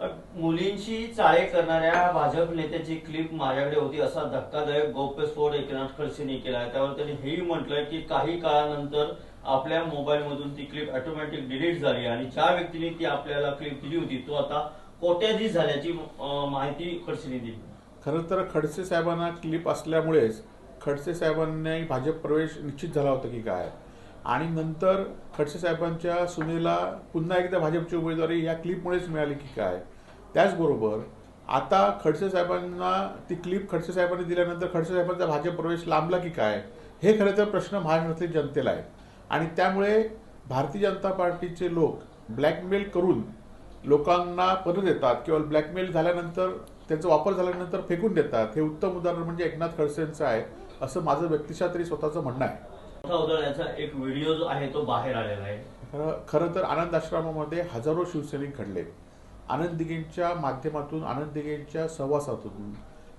मुलींची चाळे करणाऱ्या भाजप नेत्याची क्लिप माझ्याकडे होती. असा धक्कादायक गौप्यस्फोट एकनाथ खडसेंनी केला आहे त्यावर त्यांनी हेही म्हटलंय की काही काळानंतर आपल्या मोबाईलमधून ती क्लिप ऑटोमॅटिक डिलीट झाली आणि ज्या व्यक्तीने ती आपल्याला क्लिप दिली होती तो आता कोट्याधीश झाल्याची माहिती खडसेंनी दिली. खरं तर खडसे साहेबांना क्लिप असल्यामुळेच खडसे साहेबांनी भाजप प्रवेश निश्चित झाला होता की काय? आणि नंतर खडसे साहेबांच्या सुनेला पुन्हा एकदा भाजपची उमेदवारी या क्लिपमुळेच मिळाली की काय? त्याचबरोबर आता खडसे साहेबांना ती क्लिप खडसे साहेबांनी दिल्यानंतर खडसे साहेबांचा भाजप प्रवेश लांबला की काय? हे खरं तर प्रश्न महाराष्ट्रातील जनतेला आहे. आणि त्यामुळे भारतीय जनता पार्टीचे लोक ब्लॅकमेल करून लोकांना परत देतात किंवा ब्लॅकमेल झाल्यानंतर त्याचा वापर झाल्यानंतर फेकून देतात. हे उत्तम उदाहरण म्हणजे एकनाथ खडसेंचं आहे असं माझं व्यक्तिशः तरी स्वतःचं म्हणणं आहे. मोठा एक व्हिडिओ जो आहे तो बाहेर आलेला आहे. खरं तर आनंद आश्रमामध्ये हजारो शिवसैनिक घडले. आनंद दिघेंच्या माध्यमातून आनंद दिघेंच्या सहवासातून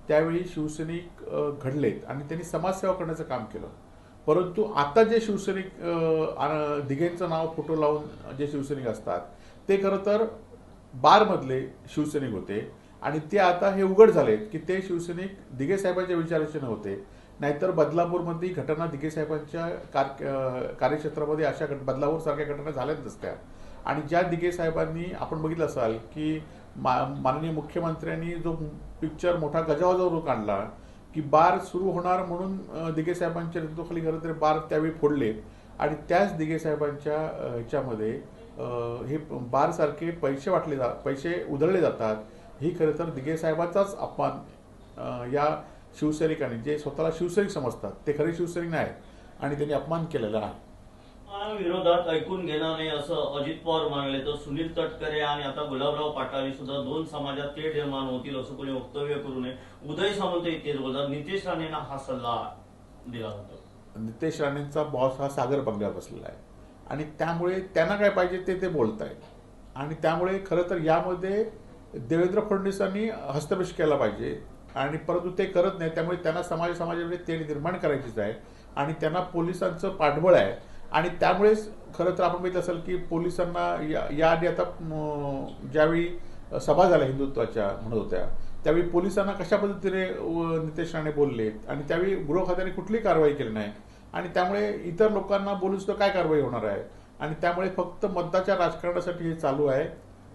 त्यावेळी शिवसैनिक घडलेत आणि त्यांनी समाजसेवा करण्याचं काम केलं. परंतु आता जे शिवसैनिक अ, दिघेंचं नाव फोटो लावून जे शिवसैनिक असतात ते खरं तर बारमधले शिवसैनिक होते आणि ते आता हे उघड झालेत की ते शिवसैनिक दिघे साहेबांच्या विचाराचे नव्हते. नाहीतर बदलापूरमध्ये ही घटना दिघे साहेबांच्या कार कार्यक्षेत्रामध्ये अशा घट बदलापूर सारख्या घटना झाल्याच नसत्या. आणि ज्या दिघे साहेबांनी आपण बघितलं असाल की मा माननीय मुख्यमंत्र्यांनी जो पिक्चर मोठा गजावाजावर काढला की बार सुरू होणार म्हणून दिघे साहेबांच्या नेतृत्वाखाली खरं तर बार त्यावेळी फोडले. आणि त्याच दिघे साहेबांच्या ह्याच्यामध्ये हे बारसारखे पैसे वाटले जा पैसे उधळले जातात. ही खरं तर दिघे साहेबांचाच अपमान या शिवसैनिकांनी जे स्वतःला शिवसैनिक समजतात ते खरे शिवसैनिक नाही आणि त्यांनी अपमान केलेला आहे. विरोधात ऐकून घेणार नाही असं अजित पवार म्हणाले तर सुनील तटकरे आणि आता गुलाबराव पाटारी सुद्धा दोन समाजात तेढ निर्माण होतील असं कोणी वक्तव्य करू नये. उदय सामंत इतकेच बोलतात. नितेश राणेंना हा सल्ला दिला जातो. नितेश राणेंचा बॉस हा सागर बंगल्यावर बसलेला आहे. आणि त्यामुळे त्यांना काय पाहिजे ते ते बोलत आहेत आणि त्यामुळे खरं तर यामध्ये देवेंद्र फडणवीसांनी हस्तक्षेप केला पाहिजे. आणि परंतु ते करत नाही त्यामुळे त्यांना समाज समाजामध्ये तेढ निर्माण करायचीच आहे. आणि त्यांना पोलिसांचं पाठबळ आहे. आणि त्यामुळेच खरं तर आपण बघितलं असेल की पोलिसांना या याआधी आता ज्यावेळी सभा झाल्या हिंदुत्वाच्या म्हणत होत्या त्यावेळी पोलिसांना कशा पद्धतीने नितेश राणे बोलले? आणि त्यावेळी गृह खात्याने कुठलीही कारवाई केली नाही? आणि त्यामुळे इतर लोकांना बोलून सुद्धा काय कारवाई होणार आहे? आणि त्यामुळे फक्त मतदाच्या राजकारणासाठी हे चालू आहे.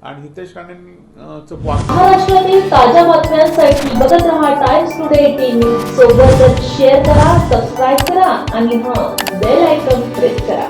आणि हितेश राणेंचं महाराष्ट्रातील ताज्या बातम्यांसाठी बघत रहा टाइम्स टुडे टीव्ही सोबतच शेअर करा सबस्क्राईब करा आणि हा बेल आयकॉन प्रेस करा.